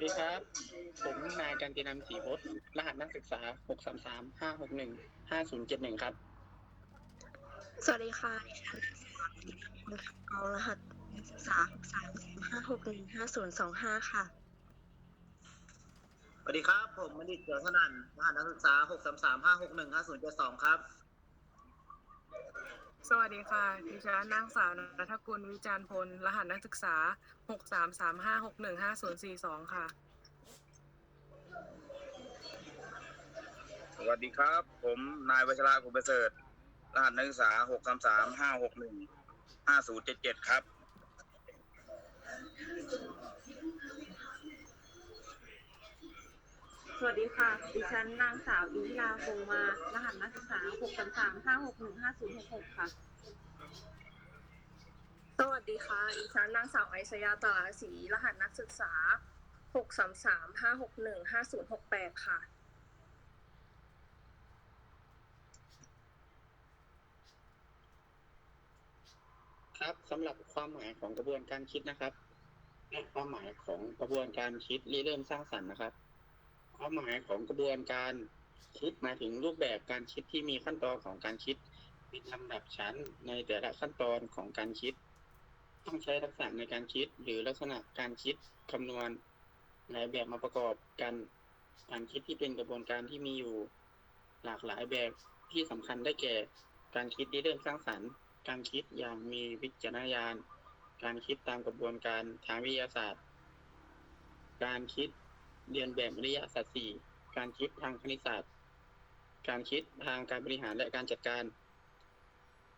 วัสดีครับ ผมนายกันตินันศรีพจน์รหัสนักศึกษา 6 3 3 5 6 1 5 0 7 1 ครับ สวัสดีค่ะดิฉันนางสาวเอารหัสนักศึกษาสามสามห้าหกหนึ่งห้าศูนย์สองห้าค่ะ สวัสดีครับ ผมมณิตเกียวสนั่นรหัสนักศึกษา 6 3 3 5 6 1 5 0 7 2 ครับ สวัสดีค่ะ ดิฉันนางสาวนัทกุลวิจารณ์พล รหัสนักศึกษา 6 3 3 5 6 1 5 0 4 2 ค่ะ สวัสดีครับ ผมนายวัชระกุลประเสริฐ รหัสนักศึกษา 6 3 3 5 6 1 5 0 7 7ครับ สวัสดีค่ะ ดิฉันนางสาวอินทิราโฟมา รหัสนักศึกษา 6 3 3 5 6 1 5 0 6 6 ค่ะ สวัสดีค่ะ ดิฉันนางสาวไอชยาตลาศรีรหัสนักศึกษา 6 3 3 5 6 1 5 0 6 8 ค่ะ ครับสำหรับความหมายของกระบวนการคิดนะครับและความหมายของกระบวนการคิดริเริ่มสร้างสรรค์นะครับ ความหมายของกระบวนการคิดหมายถึงรูปแบบการคิดที่มีขั้นตอนของการคิดเป็นลำดับชั้นในแต่ละขั้นตอนของการคิด ต้องใช้ทักษะในการคิดหรือลักษณะการคิดคำนวณหลายแบบมาประกอบกันการคิดที่เป็นกระบวนการที่มีอยู่หลากหลายแบบที่สำคัญได้แก่ การคิดริเริ่มสร้างสรรค์ การคิดอย่างมีวิจารณญาณ การคิดตามกระบวนการทางวิทยาศาสตร์ การคิด เรียนแบบอริยสัจสี่การคิดทางคณิตศาสตร์ การคิดทางการบริหารและการจัดการ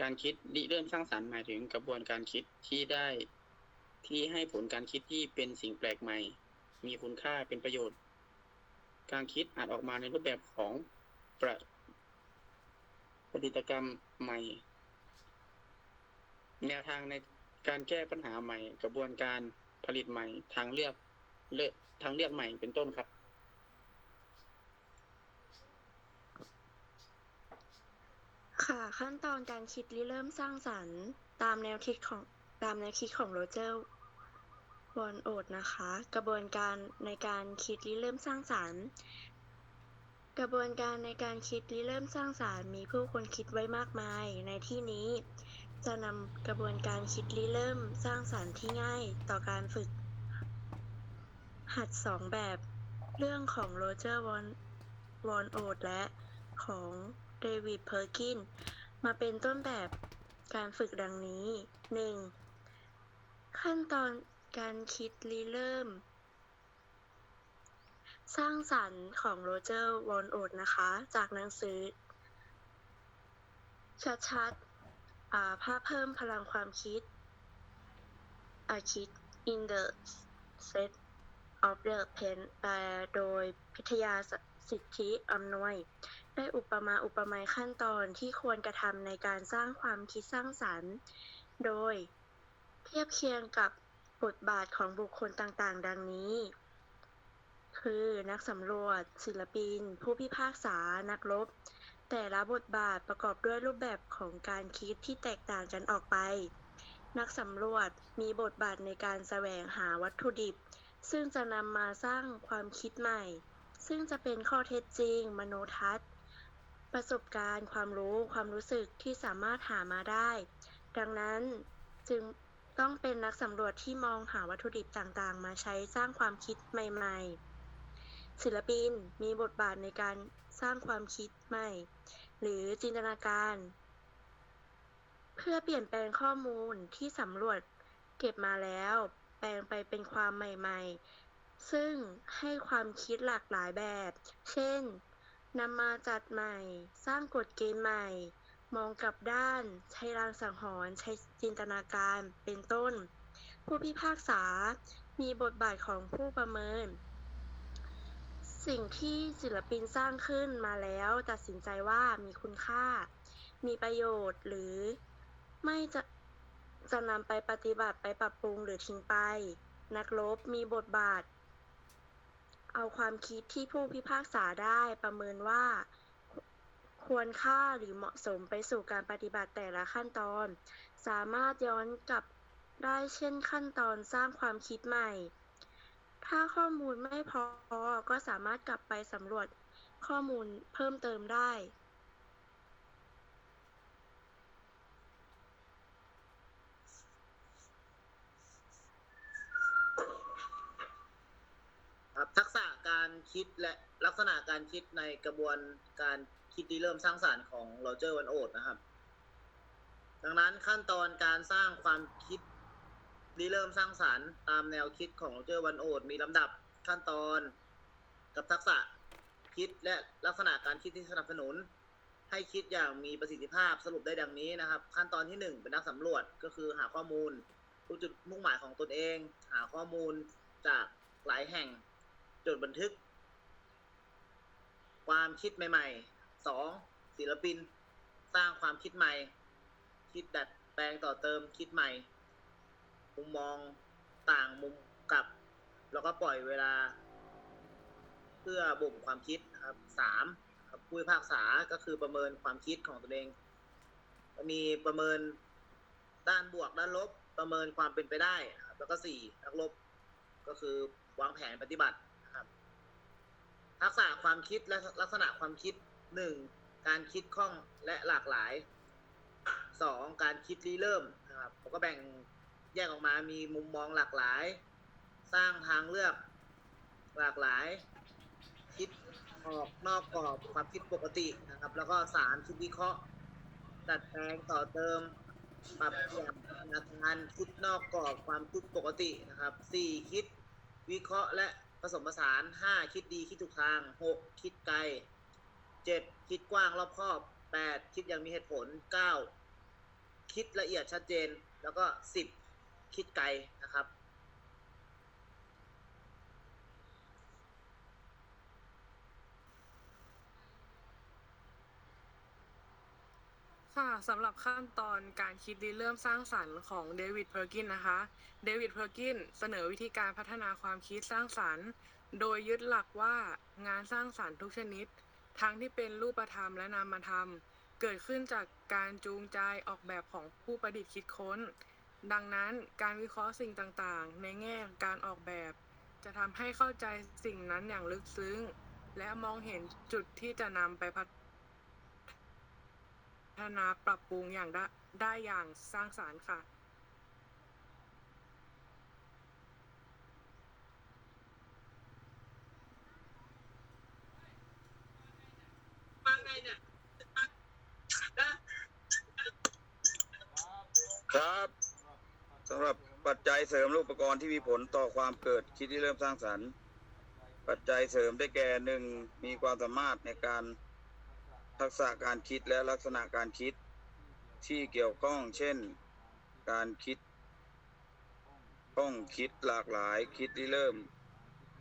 การคิดริเริ่มสร้างสรรค์หมายถึงกระบวนการคิดที่ได้ ที่ให้ผลการคิดที่เป็นสิ่งแปลกใหม่ มีคุณค่าเป็นประโยชน์ การคิดอาจออกมาในรูปแบบของประประดิษฐกรรมใหม่ แนวทางในการแก้ปัญหาใหม่ กระบวนการผลิตใหม่ ทางเลือกเลือก ทางเลือกใหม่เป็นต้นครับ ค่ะขั้นตอนการคิดริเริ่มสร้างสรรค์ตามแนวคิดของตามแนวคิดของโรเจอร์วอนโอดนะคะ กระบวนการในการคิดริเริ่มสร้างสรรค์กระบวนการในการคิดริเริ่มสร้างสรรค์มีผู้คนคิดไว้มากมาย ในที่นี้ จะนำกระบวนการคิดริเริ่มสร้างสรรค์ที่ง่ายต่อการฝึก หัดสองแบบ เรื่องของโรเจอร์วอนวอนโอดและของเดวิดเพอร์กิน มาเป็นต้นแบบการฝึกดังนี้ 1. ขั้นตอนการคิดริเริ่ม สร้างสรรค์ของโรเจอร์วอนโอดนะคะ จากหนังสือ ชัดๆภาพเพิ่มพลังความคิดอาคิด in the set of the pen แปลโดยพิทยาสิทธิอำนวย ได้อุปมาอุปไมยขั้นตอนที่ควรกระทำในการสร้างความคิดสร้างสรรค์ โดยเทียบเคียงกับบทบาทของบุคคลต่างๆ ดังนี้ คือนักสำรวจ ศิลปิน ผู้พิพากษา นักรบ แต่ละบทบาทประกอบด้วยรูปแบบของการคิดที่แตกต่างกันออกไป นักสำรวจมีบทบาทในการแสวงหาวัตถุดิบ ซึ่งจะนำมาสร้างความคิดใหม่ ซึ่งจะเป็นข้อเท็จจริง มโนทัศน์ ประสบการณ์ ความรู้ ความรู้สึกที่สามารถหามาได้ ดังนั้นจึงต้องเป็นนักสำรวจที่มองหาวัตถุดิบต่างๆ มาใช้สร้างความคิดใหม่ๆ ศิลปินมีบทบาทในการสร้างความคิดใหม่ หรือจินตนาการ เพื่อเปลี่ยนแปลงข้อมูลที่สำรวจเก็บมาแล้ว แปลงไปเป็นความใหม่ ๆ ซึ่งให้ความคิดหลากหลายแบบ เช่นนำมาจัดใหม่ สร้างกฎเกณฑ์ใหม่ มองกลับด้าน ใช้รางสังหรณ์ใช้จินตนาการเป็นต้น ผู้พิพากษา มีบทบาทของผู้ประเมิน สิ่งที่ศิลปินสร้างขึ้นมาแล้วตัดสินใจว่ามีคุณค่า มีประโยชน์หรือไม่จะ จะนำไปปฏิบัติไปปรับปรุงหรือทิ้งไป นักรบมีบทบาท เอาความคิดที่ผู้พิพากษาได้ประเมินว่า ควรค่าหรือเหมาะสมไปสู่การปฏิบัติแต่ละขั้นตอน สามารถย้อนกลับได้เช่นขั้นตอนสร้างความคิดใหม่ ถ้าข้อมูลไม่พอก็สามารถกลับไปสำรวจข้อมูลเพิ่มเติมได้ ครับทักษะการ คิดและลักษณะการคิดในกระบวนการคิดที่เริ่มสร้างสารรค์ของโรเจอร์วันโอดนะครับ ดังนั้นขั้นตอนการสร้างความคิดริเริ่มสร้างสารรค์ตามแนวคิดของโรเจอร์วันโอดมีลำดับขั้นตอนกับทักษะคิดและลักษณะการคิดที่สนับสนุน ให้คิดอย่างมีประสิทธิภาพสรุปได้ดังนี้นะครับ ขั้นตอนที่หนึ่งเป็นนักสำรวจก็คือหาข้อมูลรู้จุดมุ่งหมายของตนเอง หาข้อมูลจากหลายแห่งจดบันทึก ความคิดใหม่ๆสองศิลปิน สร้างความคิดใหม่ คิดดัดแปลงต่อเติมคิดใหม่ มุมมองต่างมุมกลับ แล้วก็ปล่อยเวลา เพื่อบ่มความคิดครับสามครับผู้พิพากษาก็คือประเมินความคิดของตนเอง มีประเมินด้านบวกด้านลบประเมินความเป็นไปได้ครับแล้วก็สี่นักลบก็คือวางแผนปฏิบัติ ทักษะความคิดและลักษณะความคิดหนึ่งการคิดคล่องและหลากหลายสองการคิดริเริ่มนะครับผมก็แบ่งแยกออกมามีมุมมองหลากหลาย สร้างทางเลือกหลากหลาย คิดออกนอกกรอบความคิดปกตินะครับ แล้วก็สามคิดวิเคราะห์ดัดแปลงต่อเติมปรับเปลี่ยนพัฒนาการคิดนอกกรอบความคิดปกตินะครับสี่คิดวิเคราะห์และ ผสมผสานห้าคิดดีคิดถูกทางหกคิดไกลเจ็ดคิดกว้างรอบคอบแปดคิดอย่างมีเหตุผลเก้าคิดละเอียดชัดเจน แล้วก็สิบคิดไกลนะครับ ค่ะสำหรับขั้นตอนการคิดริเริ่มสร้างสรรค์ของเดวิดเพอร์กินนะคะ เดวิดเพอร์กินเสนอวิธีการพัฒนาความคิดสร้างสรรค์ โดยยึดหลักว่างานสร้างสรรค์ทุกชนิด ทั้งที่เป็นรูปธรรมและนามธรรม เกิดขึ้นจากการจูงใจออกแบบของผู้ประดิษฐ์คิดค้น ดังนั้นการวิเคราะห์สิ่งต่างๆ ในแง่การออกแบบ จะทำให้เข้าใจสิ่งนั้นอย่างลึกซึ้ง และมองเห็นจุดที่จะนำไปพัฒพั ฒนาปรับปรุงอย่างได้ได้อย่างสร้างสารรค์ค่ะครับสำหรับปัจจัยเสริมอุปกรณ์ที่มีผลต่อความเกิดคิดที่เริ่มสร้างสรรค์ ปัจจัยเสริมได้แก่หนึ่งมีความสามารถในการ ทักษะการคิดและลักษณะการคิดที่เกี่ยวข้อง เช่น การคิดต้องคิดหลากหลาย คิดที่เริ่ม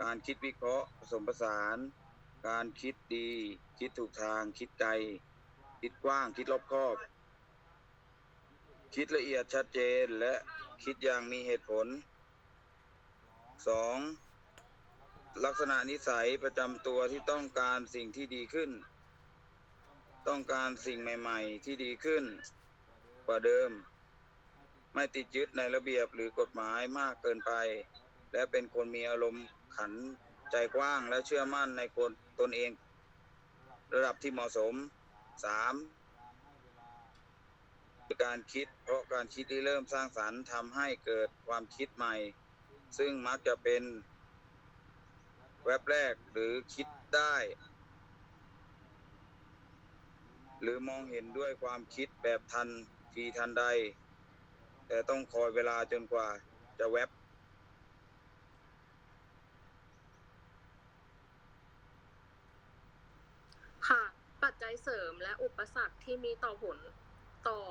การคิดวิเคราะห์ผสมผสาน การคิดดี คิดถูกทาง คิดไกล คิดกว้าง คิดรอบคอบ คิดละเอียดชัดเจนและคิดอย่างมีเหตุผล 2. ลักษณะนิสัยประจำตัวที่ต้องการสิ่งที่ดีขึ้น ต้องการสิ่งใหม่ๆ ที่ดีขึ้นกว่าเดิม ไม่ติดยึดในระเบียบหรือกฎหมายมากเกินไป และเป็นคนมีอารมณ์ขันใจกว้างและเชื่อมั่นในคนตนเอง ระดับที่เหมาะสม 3. การคิดเพราะการคิดที่เริ่มสร้างสรรค์ทำให้เกิดความคิดใหม่ ซึ่งมักจะเป็นแวบแรกหรือคิดได้ หรือมองเห็นด้วยความคิดแบบทันทีทันใด แต่ต้องคอยเวลาจนกว่าจะแวบค่ะ ปัจจัยเสริมและอุปสรรคที่มีต่อผลต่อ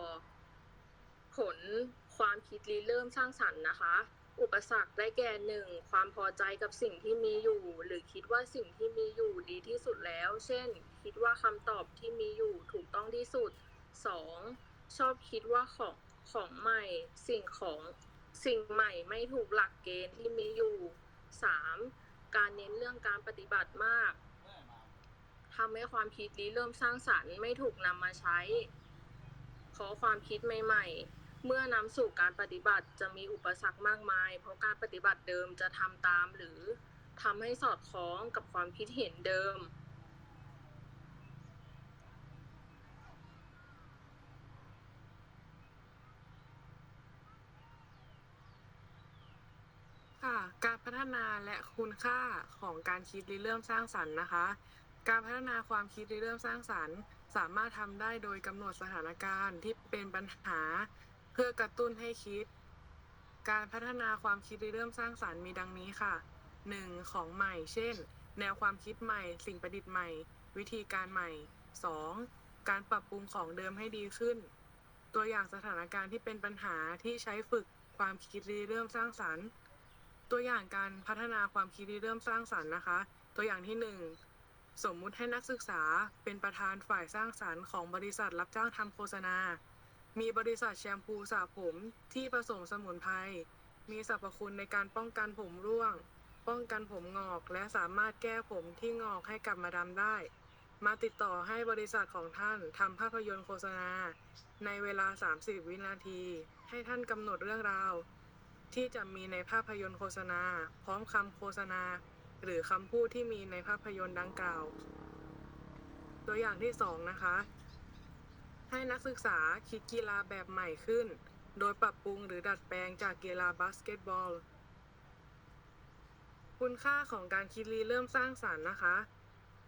ผลความคิดริเริ่มสร้างสรรค์นะคะ อุปสรรคได้แก่หนึ่งความพอใจกับสิ่งที่มีอยู่ หรือคิดว่าสิ่งที่มีอยู่ดีที่สุดแล้ว เช่น คิดว่าคำตอบที่มีอยู่ถูกต้องที่สุด 2. ชอบคิดว่าของของใหม่ สิ่งของสิ่งใหม่ไม่ถูกหลักเกณฑ์ที่มีอยู่ 3. การเน้นเรื่องการปฏิบัติมากทำให้ความคิดริเริ่มสร้างสรรค์ไม่ถูกนำมาใช้เพราะความคิดใหม่ๆ เมื่อนำสู่การปฏิบัติจะมีอุปสรรคมากมาย เพราะการปฏิบัติเดิมจะทำตามหรือทำให้สอดคล้องกับความคิดเห็นเดิม ค่ะ การพัฒนาและคุณค่าของการคิดริเริ่มสร้างสรรค์นะคะ การพัฒนาความคิดริเริ่มสร้างสรรค์ สามารถทำได้โดยกำหนดสถานการณ์ที่เป็นปัญหา เพื่อกระตุ้นให้คิด การพัฒนาความคิดริเริ่มสร้างสรรค์มีดังนี้ค่ะ 1. ของใหม่ เช่น แนวความคิดใหม่ สิ่งประดิษฐ์ใหม่ วิธีการใหม่ 2. การปรับปรุงของเดิมให้ดีขึ้น ตัวอย่างสถานการณ์ที่เป็นปัญหาที่ใช้ฝึกความคิดริเริ่มสร้างสรรค์ ตัวอย่างการพัฒนาความคิดริเริ่มสร้างสรรค์นะคะ ตัวอย่างที่ 1 สมมุติให้นักศึกษาเป็นประธานฝ่ายสร้างสรรค์ของบริษัทรับจ้างทำโฆษณา มีบริษัทแชมพูสระผมที่ผสมสมุนไพร มีสรรพคุณในการป้องกันผมร่วง ป้องกันผมงอกและสามารถแก้ผมที่งอกให้กลับมาดำได้ มาติดต่อให้บริษัทของท่านทำภาพยนตร์โฆษณา ในเวลา 30 วินาที ให้ท่านกำหนดเรื่องราว ที่จะมีในภาพยนตร์โฆษณา พร้อมคำโฆษณา หรือคำพูดที่มีในภาพยนตร์ดังกล่าว ตัวอย่างที่ 2 นะคะ ให้นักศึกษาคิดกีฬาแบบใหม่ขึ้น โดยปรับปรุงหรือดัดแปลงจากกีฬาบาสเกตบอล คุณค่าของการคิดริเริ่มสร้างสรรค์นะคะ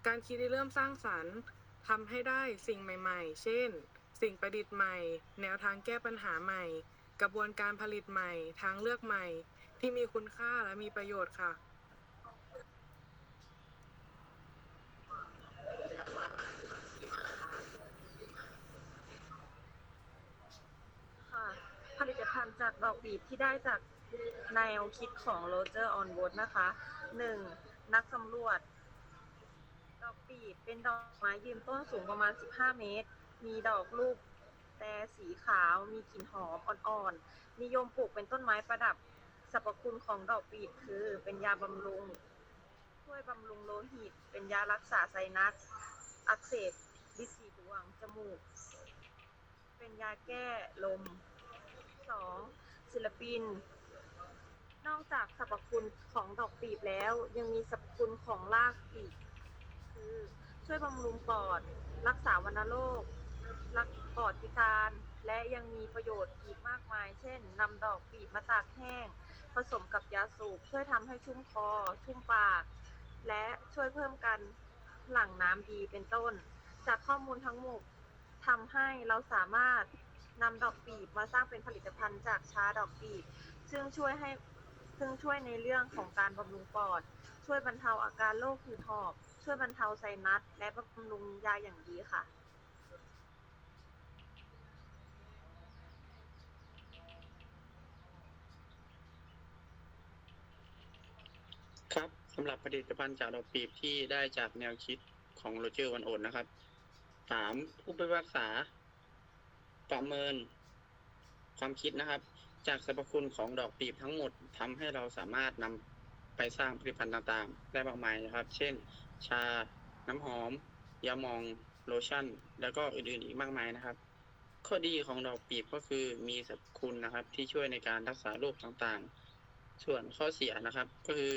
การคิดริเริ่มสร้างสรรค์ทำให้ได้สิ่งใหม่ ๆ เช่น สิ่งประดิษฐ์ใหม่ แนวทางแก้ปัญหาใหม่ กระบวนการผลิตใหม่ทางเลือกใหม่ ที่มีคุณค่าและมีประโยชน์ค่ะ ค่ะ ผลิตภัณฑ์จากดอกบีบที่ได้จากแนวคิดของโรเจอร์ออนโวดนะคะ 1. นักสำรวจ ดอกบีบเป็นดอกไม้ยืนต้นสูงประมาณ 15 เมตร มีดอกลูก แต่สีขาวมีกลิ่นหอมอ่อนๆ นิยมปลูกเป็นต้นไม้ประดับ สรรพคุณของดอกบีบคือ เป็นยาบำรุง ช่วยบำรุงโลหิต เป็นยารักษาไซนัส อักเสบลิสีดวง จมูก เป็นยาแก้ลม 2. ศิลปิน นอกจากสรรพคุณของดอกปีบแล้ว ยังมีสรรพคุณของรากอีก คือช่วยบำรุงปอด รักษาวัณโรค รักปอดพิการและยังมีประโยชน์อีกมากมาย เช่นนำดอกปีบมาตากแห้ง ผสมกับยาสูบช่วยทำให้ชุ่มคอ ชุ่มปาก และช่วยเพิ่มการหลั่งน้ำดีเป็นต้น จากข้อมูลทั้งหมดทำให้เราสามารถนำดอกปีบมาสร้างเป็นผลิตภัณฑ์จากชาดอกปีบ ซึ่งช่วยให้ซึ่งช่วยในเรื่องของการบำรุงปอด ช่วยบรรเทาอาการโรคหืดหอบ ช่วยบรรเทาไซนัส และบำรุงยาอย่างดีค่ะ ครับสำหรับผลิตภัณฑ์จากดอกปีบที่ได้จากแนวคิดของโรเจอร์วันโอนนะครับสามผู้พิพากษา ประเมิน ความคิดนะครับ จากสรรพคุณของดอกปีบทั้งหมดทำให้เราสามารถนำไปสร้างผลิตภัณฑ์ต่างๆ ได้มากมายนะครับ เช่น ชา น้ำหอม ยามองโลชั่น แล้วก็อื่นๆอีกมากมายนะครับ ข้อดีของดอกปีบก็คือมีสรรพคุณนะครับ ที่ช่วยในการรักษาโรคต่างๆ ส่วนข้อเสียนะครับ ก็คือ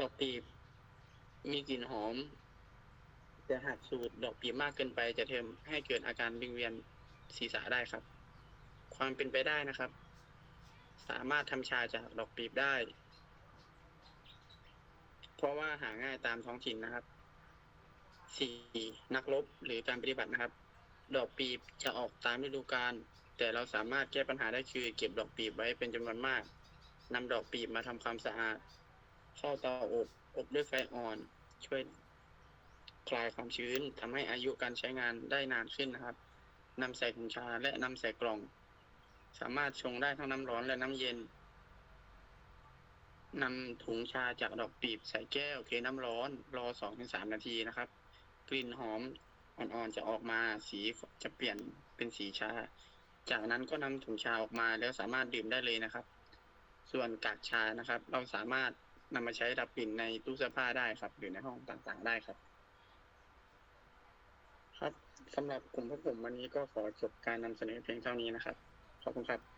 ดอกปีบ มีกลิ่นหอม แต่หากสูดดอกปีบมากเกินไป จะทำให้เกิดอาการวิงเวียนศีรษะได้ครับ ความเป็นไปได้นะครับ สามารถทำชาจากดอกปีบได้ เพราะว่าหาง่ายตามท้องถิ่นนะครับสี่นักรบหรือการปฏิบัตินะครับ ดอกปีบจะออกตามฤดูกาลแต่เราสามารถแก้ปัญหาได้คือเก็บดอกปีบไว้เป็นจำนวนมากนำดอกปีบมาทำความสะอาด เข้าเตาอบอบด้วยไฟอ่อน ช่วยคลายความชื้นทำให้อายุการใช้งานได้นานขึ้นนะครับนำใส่ถุงชาและนำใส่กล่อง สามารถชงได้ทั้งน้ำร้อนและน้ำเย็นนำถุงชาจากดอกปีบใส่แก้วเทน้ำร้อน รอสองถึงสามนาทีนะครับ กลิ่นหอมอ่อนๆจะออกมาสีจะเปลี่ยนเป็นสีชา จากนั้นก็นำถุงชาออกมาแล้วสามารถดื่มได้เลยนะครับ ส่วนกากชานะครับ เราสามารถ นำมาใช้ดับกลิ่นในตู้เสื้อผ้าได้ครับ หรือในห้องต่างๆได้ครับ ครับสำหรับกลุ่มพวกผมวันนี้ก็ขอจบการนำเสนอเพียงเท่านี้นะครับ ขอบคุณครับ